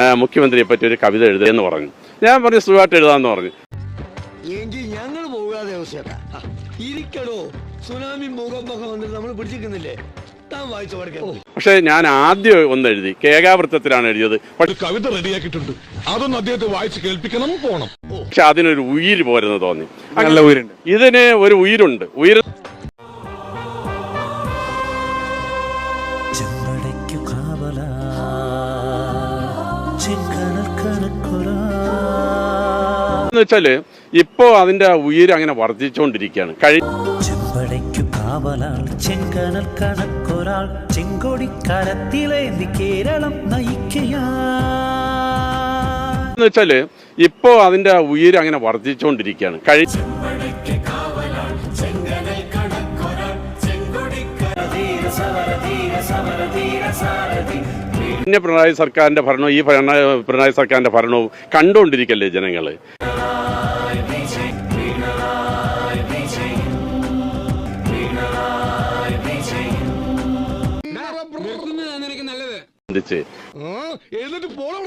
ആ, മുഖ്യമന്ത്രിയെ പറ്റി ഒരു കവിത എഴുതുക എന്ന് പറഞ്ഞു. ഞാൻ പറഞ്ഞു സുഖമായിട്ട് എഴുതാമെന്ന് പറഞ്ഞു. എങ്കിൽ ഞങ്ങൾ പോകാതെ അവസ്ഥയല്ല ഇരിക്കടോ. സുനാമി ഭൂകമ്പൊക്കെ വന്നിട്ട് നമ്മൾ പിടിച്ചിരിക്കുന്നില്ലേ? താൻ വായിച്ചു പഠിക്കാൻ പക്ഷേ ഞാൻ ആദ്യം ഒന്ന് എഴുതി. കേകാവൃത്തത്തിലാണ് എഴുതിയത്. പക്ഷെ കവിത റെഡിയാക്കിയിട്ടുണ്ട്. അതൊന്നും അദ്ദേഹത്തെ വായിച്ച് കേൾപ്പിക്കണം പോണം. പക്ഷെ അതിനൊരു ഉയിര് പോരെന്ന് തോന്നി. നല്ല ഉയരുണ്ട്. ഇതിന് ഒരു ഉയിരുണ്ട്. ഉയിര് എന്ന് വെച്ചാൽ ഇപ്പോ അതിന്റെ ഉയിര് അങ്ങനെ വർദ്ധിച്ചുകൊണ്ടിരിക്കുകയാണ് കഴി ചെമ്പടയ്ക്കു കാവലാൾ ചെങ്കനൽ കണക്കൊരാൾ. ചെങ്കൊടിക്കരത്തിലേന്തി കേരളം നയിക്കയാ എന്ന് വെച്ചാൽ ഇപ്പോ അതിന്റെ ഉയിര് അങ്ങനെ വർദ്ധിച്ചുകൊണ്ടിരിക്കുകയാണ് കഴി പിന്നെ പിണറായി സർക്കാരിന്റെ ഭരണവും ഈ പിണറായി സർക്കാരിന്റെ ഭരണവും കണ്ടുകൊണ്ടിരിക്കല്ലേ പോണം